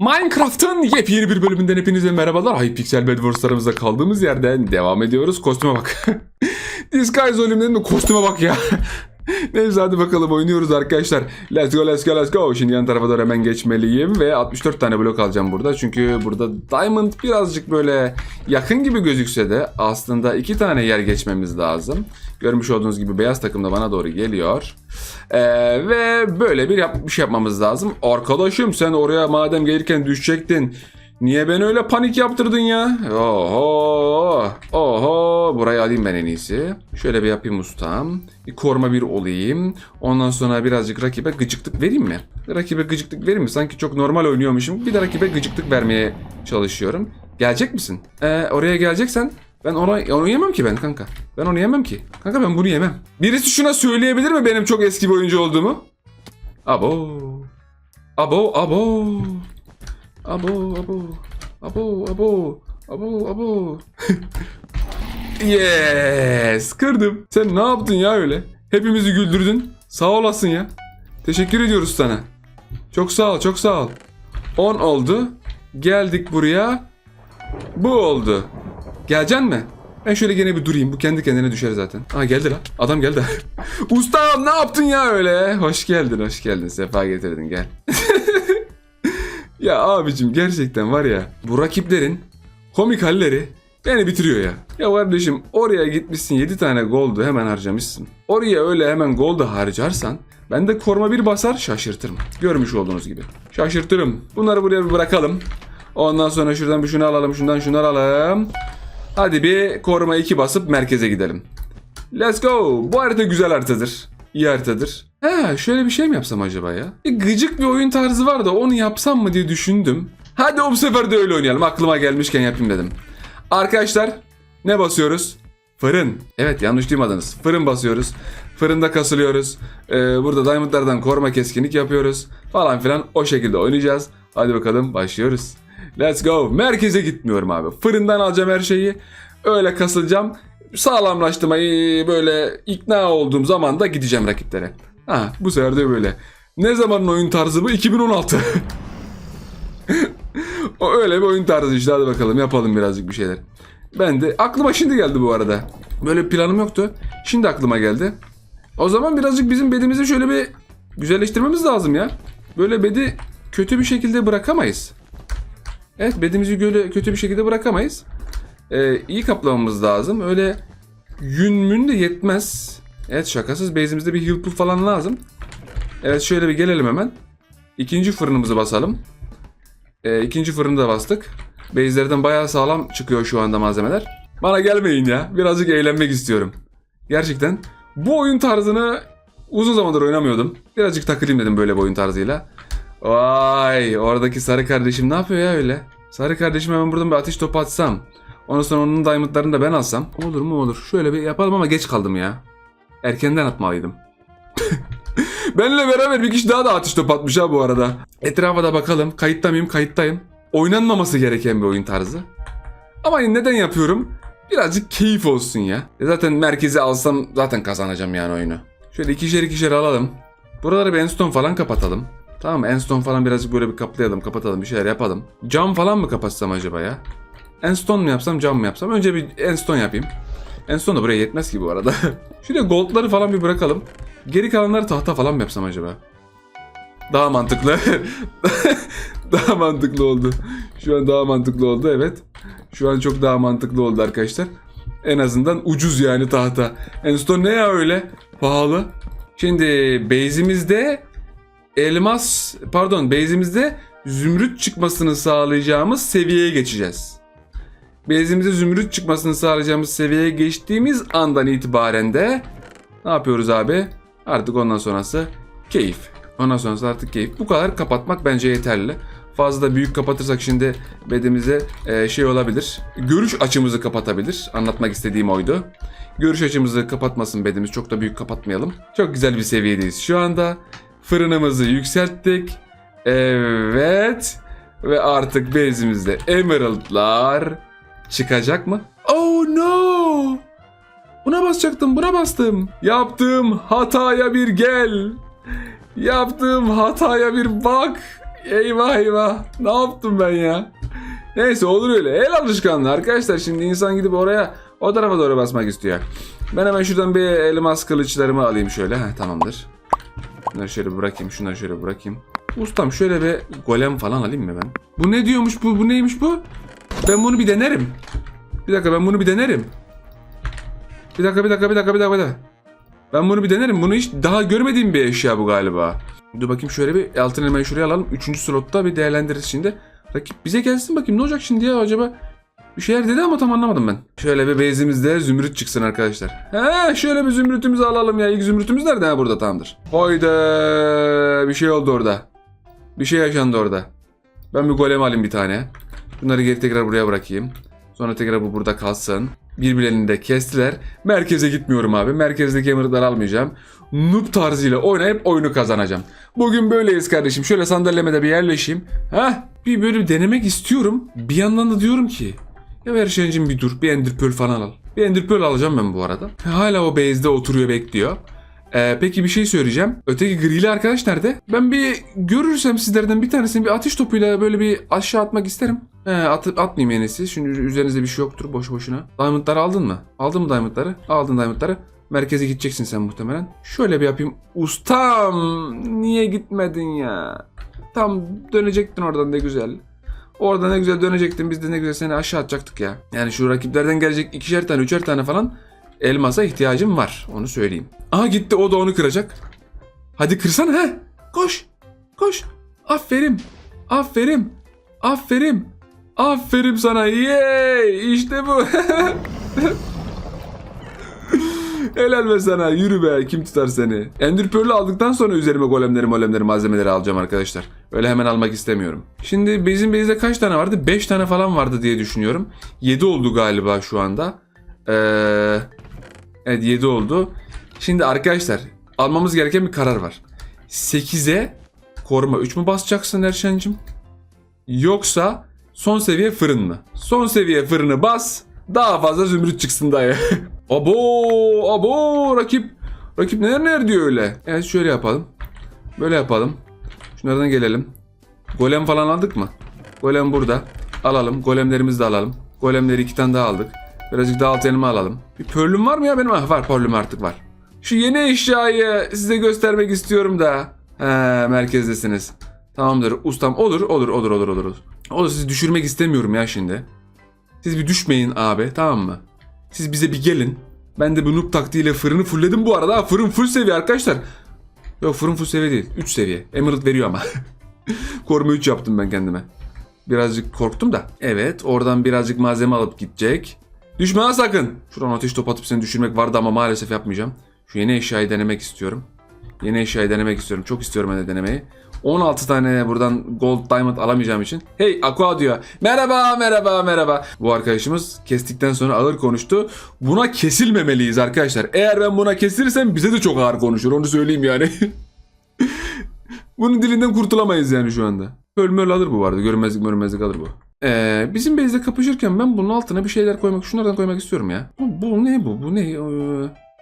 Minecraft'ın yepyeni bir bölümünden hepinize merhabalar. Hypixel Bedwars'larımıza kaldığımız yerden devam ediyoruz. Kostüme bak. Disguise ölümlerinin de kostüme bak ya. Neyse hadi bakalım oynuyoruz arkadaşlar. Let's go let's go let's go. Şimdi yan tarafa doğru hemen geçmeliyim ve 64 tane blok alacağım burada. Çünkü burada Diamond birazcık böyle yakın gibi gözükse de aslında iki tane yer geçmemiz lazım. Görmüş olduğunuz gibi beyaz takım da bana doğru geliyor. Ee, ve böyle bir yapmış yapmamız lazım. Arkadaşım sen oraya madem gelirken düşecektin. Niye beni öyle panik yaptırdın ya? Oho. Oho. Burayı alayım ben en iyisi. Şöyle bir yapayım ustam. Bir koruma bir olayım. Ondan sonra birazcık rakibe gıcıklık vereyim mi? Rakibe gıcıklık vereyim mi? Sanki çok normal oynuyormuşum. Bir de rakibe gıcıklık vermeye çalışıyorum. Gelecek misin? Ee, oraya geleceksen ben onu, onu yemem ki ben kanka. Ben onu yemem ki. Kanka ben bunu yemem. Birisi şuna söyleyebilir mi benim çok eski bir oyuncu olduğumu? Abo. Abo abo. Abo abo. Abo abo. Abo abo. yes. Kırdım. Sen ne yaptın ya öyle? Hepimizi güldürdün. Sağ olasın ya. Teşekkür ediyoruz sana. Çok sağ ol, çok sağ ol. 10 oldu. Geldik buraya. Bu oldu. Geleceksin mi? Ben şöyle gene bir durayım. Bu kendi kendine düşer zaten. Aa geldi lan. Adam geldi. Ustam ne yaptın ya öyle? Hoş geldin, hoş geldin. Sefa getirdin gel. ya abicim gerçekten var ya bu rakiplerin komik halleri beni bitiriyor ya. Ya kardeşim oraya gitmişsin 7 tane goldu hemen harcamışsın. Oraya öyle hemen goldu harcarsan ben de koruma bir basar şaşırtırım. Görmüş olduğunuz gibi. Şaşırtırım. Bunları buraya bir bırakalım. Ondan sonra şuradan bir şunu alalım, şundan şunu alalım. Hadi bir koruma 2 basıp merkeze gidelim. Let's go. Bu harita güzel haritadır. İyi haritadır. He şöyle bir şey mi yapsam acaba ya? Bir gıcık bir oyun tarzı var da onu yapsam mı diye düşündüm. Hadi o sefer de öyle oynayalım. Aklıma gelmişken yapayım dedim. Arkadaşlar ne basıyoruz? Fırın. Evet yanlış duymadınız. Fırın basıyoruz. Fırında kasılıyoruz. Ee, burada diamondlardan koruma keskinlik yapıyoruz. Falan filan o şekilde oynayacağız. Hadi bakalım başlıyoruz. Let's go. Merkeze gitmiyorum abi. Fırından alacağım her şeyi. Öyle kasılacağım. Sağlamlaştırmayı böyle ikna olduğum zaman da gideceğim rakiplere. Ha bu sefer de böyle. Ne zamanın oyun tarzı bu? 2016. o öyle bir oyun tarzı işte hadi bakalım yapalım birazcık bir şeyler. Ben de aklıma şimdi geldi bu arada. Böyle planım yoktu. Şimdi aklıma geldi. O zaman birazcık bizim bedimizi şöyle bir güzelleştirmemiz lazım ya. Böyle bedi kötü bir şekilde bırakamayız. Evet bedimizi böyle kötü bir şekilde bırakamayız. Ee, iyi kaplamamız lazım. Öyle yün mün de yetmez. Evet şakasız base'imizde bir heal falan lazım. Evet şöyle bir gelelim hemen. İkinci fırınımızı basalım. Ee, ikinci fırını da bastık. Base'lerden bayağı sağlam çıkıyor şu anda malzemeler. Bana gelmeyin ya. Birazcık eğlenmek istiyorum. Gerçekten. Bu oyun tarzını uzun zamandır oynamıyordum. Birazcık takılayım dedim böyle bir oyun tarzıyla. Vay oradaki sarı kardeşim ne yapıyor ya öyle? Sarı kardeşim hemen buradan bir ateş topu atsam. Ondan sonra onun diamondlarını da ben alsam. Olur mu olur. Şöyle bir yapalım ama geç kaldım ya. Erkenden atmalıydım. Benle beraber bir kişi daha da atış top atmış ha bu arada. Etrafa da bakalım. Kayıtta mıyım? Kayıttayım. Oynanmaması gereken bir oyun tarzı. Ama neden yapıyorum? Birazcık keyif olsun ya. E Zaten merkezi alsam zaten kazanacağım yani oyunu. Şöyle ikişer ikişer alalım. Buraları bir enstone falan kapatalım. Tamam? Enstone falan birazcık böyle bir kaplayalım, kapatalım, bir şeyler yapalım. Cam falan mı kapatsam acaba ya? Enstone mu yapsam, cam mı yapsam? Önce bir enstone yapayım. Enstone da buraya yetmez ki bu arada. Şuraya goldları falan bir bırakalım. Geri kalanları tahta falan mı yapsam acaba? Daha mantıklı. daha mantıklı oldu. Şu an daha mantıklı oldu evet. Şu an çok daha mantıklı oldu arkadaşlar. En azından ucuz yani tahta. Enstone ne ya öyle? Pahalı. Şimdi base'imizde elmas pardon base'imizde zümrüt çıkmasını sağlayacağımız seviyeye geçeceğiz. Base'imize zümrüt çıkmasını sağlayacağımız seviyeye geçtiğimiz andan itibaren de ne yapıyoruz abi? Artık ondan sonrası keyif. Ondan sonrası artık keyif. Bu kadar kapatmak bence yeterli. Fazla da büyük kapatırsak şimdi bedimize e, şey olabilir. Görüş açımızı kapatabilir. Anlatmak istediğim oydu. Görüş açımızı kapatmasın bedimiz. Çok da büyük kapatmayalım. Çok güzel bir seviyedeyiz şu anda. Fırınımızı yükselttik. Evet. Ve artık bezimizde emeraldlar çıkacak mı? Oh no! Buna basacaktım, buna bastım. Yaptığım hataya bir gel. Yaptığım hataya bir bak. Eyvah eyvah. Ne yaptım ben ya? Neyse olur öyle. El alışkanlığı arkadaşlar. Şimdi insan gidip oraya o tarafa doğru basmak istiyor. Ben hemen şuradan bir elmas kılıçlarımı alayım şöyle. Heh, tamamdır. Şunları şöyle bırakayım. Şunları şöyle bırakayım. Ustam şöyle bir golem falan alayım mı ben? Bu ne diyormuş bu? Bu neymiş bu? Ben bunu bir denerim. Bir dakika ben bunu bir denerim. Bir dakika bir dakika bir dakika bir dakika. Ben bunu bir denerim. Bunu hiç daha görmediğim bir eşya bu galiba. Dur bakayım şöyle bir altın elmayı şuraya alalım. Üçüncü slotta bir değerlendiririz şimdi. Rakip bize gelsin bakayım ne olacak şimdi ya acaba? Bir şeyler dedi ama tam anlamadım ben. Şöyle bir base'imizde zümrüt çıksın arkadaşlar. He şöyle bir zümrütümüzü alalım ya. İlk zümrütümüz nerede? Ha burada tamamdır. Hayda bir şey oldu orada. Bir şey yaşandı orada. Ben bir golem alayım bir tane. Bunları geri tekrar buraya bırakayım. Sonra tekrar bu burada kalsın. Birbirlerini de kestiler. Merkeze gitmiyorum abi. Merkezdeki emirleri almayacağım. Noob tarzıyla oynayıp oyunu kazanacağım. Bugün böyleyiz kardeşim. Şöyle sandalyeme de bir yerleşeyim. Heh, bir böyle bir denemek istiyorum. Bir yandan da diyorum ki ya Verşen'cim bir dur. Bir Ender Pearl falan al. Bir Ender Pearl alacağım ben bu arada. Hala o base'de oturuyor bekliyor. Ee, peki bir şey söyleyeceğim. Öteki grili arkadaş nerede? Ben bir görürsem sizlerden bir tanesini bir atış topuyla böyle bir aşağı atmak isterim. He, at, atmayayım en. Şimdi üzerinizde bir şey yoktur boş boşuna. Diamondları aldın mı? Aldın mı diamondları? Aldın diamondları. Merkeze gideceksin sen muhtemelen. Şöyle bir yapayım. Ustam niye gitmedin ya? Tam dönecektin oradan ne güzel. Orada ne güzel dönecektin biz de ne güzel seni aşağı atacaktık ya. Yani şu rakiplerden gelecek ikişer tane üçer tane falan elmasa ihtiyacım var onu söyleyeyim. Aha gitti o da onu kıracak. Hadi kırsana he. Koş. Koş. Aferin. Aferin. Aferin. Aferin sana. Yey. İşte bu. Helal be sana. Yürü be. Kim tutar seni? Ender aldıktan sonra üzerime golemleri molemleri malzemeleri alacağım arkadaşlar. Öyle hemen almak istemiyorum. Şimdi bizim base'de kaç tane vardı? 5 tane falan vardı diye düşünüyorum. 7 oldu galiba şu anda. Ee, evet 7 oldu. Şimdi arkadaşlar almamız gereken bir karar var. 8'e koruma 3 mü basacaksın Erşen'cim? Yoksa son seviye fırın mı? Son seviye fırını bas. Daha fazla zümrüt çıksın dayı. abo abo rakip. Rakip neler neler diyor öyle. Evet şöyle yapalım. Böyle yapalım. Şunlardan gelelim. Golem falan aldık mı? Golem burada. Alalım. Golemlerimizi de alalım. Golemleri iki tane daha aldık. Birazcık daha alt elime alalım. Bir pörlüm var mı ya benim? Var pörlüm artık var. Şu yeni eşyayı size göstermek istiyorum da. He merkezdesiniz. Tamamdır ustam. Olur olur olur olur olur. Olur sizi düşürmek istemiyorum ya şimdi. Siz bir düşmeyin abi tamam mı? Siz bize bir gelin. Ben de bu noob taktiğiyle fırını fullledim bu arada. Fırın full seviye arkadaşlar. Yok fırın full seviye değil. 3 seviye. Emerald veriyor ama. Koruma 3 yaptım ben kendime. Birazcık korktum da. Evet oradan birazcık malzeme alıp gidecek. Düşme ha sakın. Şuradan ateş top atıp seni düşürmek vardı ama maalesef yapmayacağım. Şu yeni eşyayı denemek istiyorum. Yeni eşyayı denemek istiyorum. Çok istiyorum ben de denemeyi. 16 tane buradan gold diamond alamayacağım için. Hey Aqua diyor. Merhaba merhaba merhaba. Bu arkadaşımız kestikten sonra ağır konuştu. Buna kesilmemeliyiz arkadaşlar. Eğer ben buna kesilirsem bize de çok ağır konuşur. Onu söyleyeyim yani. Bunun dilinden kurtulamayız yani şu anda. Ölmöl alır bu vardı. Görünmezlik görünmezlik alır bu. Ee, bizim base'de kapışırken ben bunun altına bir şeyler koymak, şunlardan koymak istiyorum ya. Bu, bu ne bu? Bu ne? Ee,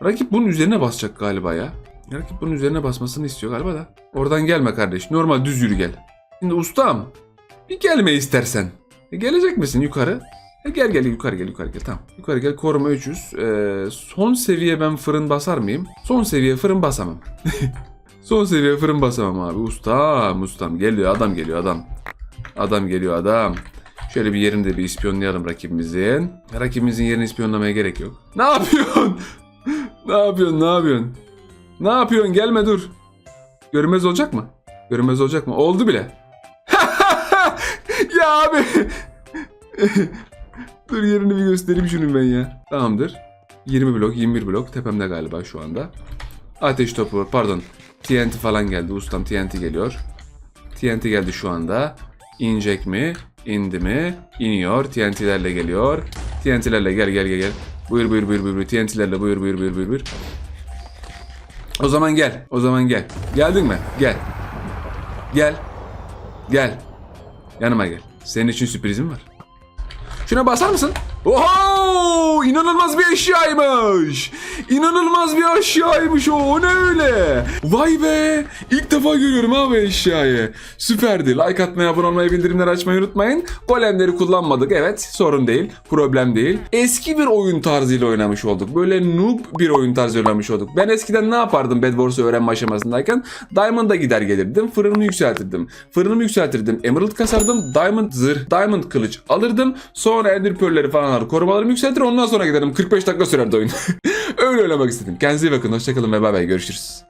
rakip bunun üzerine basacak galiba ya. Rakip bunun üzerine basmasını istiyor galiba da. Oradan gelme kardeş. Normal düz yürü gel. Şimdi ustam. Bir gelme istersen. E, gelecek misin yukarı? E, gel gel yukarı gel yukarı gel tamam. Yukarı gel koruma 300. Ee, son seviye ben fırın basar mıyım? Son seviye fırın basamam. son seviye fırın basamam abi. Ustam ustam geliyor adam geliyor adam. Adam geliyor adam. Şöyle bir yerinde bir ispiyonlayalım rakibimizin. Rakibimizin yerini ispiyonlamaya gerek yok. Ne yapıyorsun? ne yapıyorsun? Ne yapıyorsun? Ne yapıyorsun? Gelme dur. Görünmez olacak mı? Görünmez olacak mı? Oldu bile. ya abi. dur yerini bir göstereyim şunun ben ya. Tamamdır. 20 blok, 21 blok tepemde galiba şu anda. Ateş topu, pardon. TNT falan geldi. Ustam TNT geliyor. TNT geldi şu anda. İnecek mi? İndi mi? İniyor. TNT'lerle geliyor. TNT'lerle gel gel gel gel. Buyur buyur buyur. buyur. TNT'lerle buyur buyur buyur buyur buyur. O zaman gel. O zaman gel. Geldin mi? Gel. Gel. Gel. Yanıma gel. Senin için sürprizim var. Şuna basar mısın? Oho! İnanılmaz bir eşyaymış. İnanılmaz bir eşyaymış o. O ne öyle? Vay be! İlk defa görüyorum abi eşyayı. Süperdi. Like atmayı, abone olmayı, bildirimleri açmayı unutmayın. Golemleri kullanmadık. Evet, sorun değil. Problem değil. Eski bir oyun tarzıyla oynamış olduk. Böyle noob bir oyun tarzıyla oynamış olduk. Ben eskiden ne yapardım Bed Wars'u öğrenme aşamasındayken? Diamond'a gider gelirdim. Fırınımı yükseltirdim. Fırınımı yükseltirdim. Emerald kasardım. Diamond zırh, Diamond kılıç alırdım. Sonra Ender Pearl'leri falan alır. Korumalarımı yükseltir. Ondan sonra giderim. 45 dakika sürerdi oyun. Öyle oynamak istedim. Kendinize iyi bakın. Hoşçakalın ve bay bay. Görüşürüz.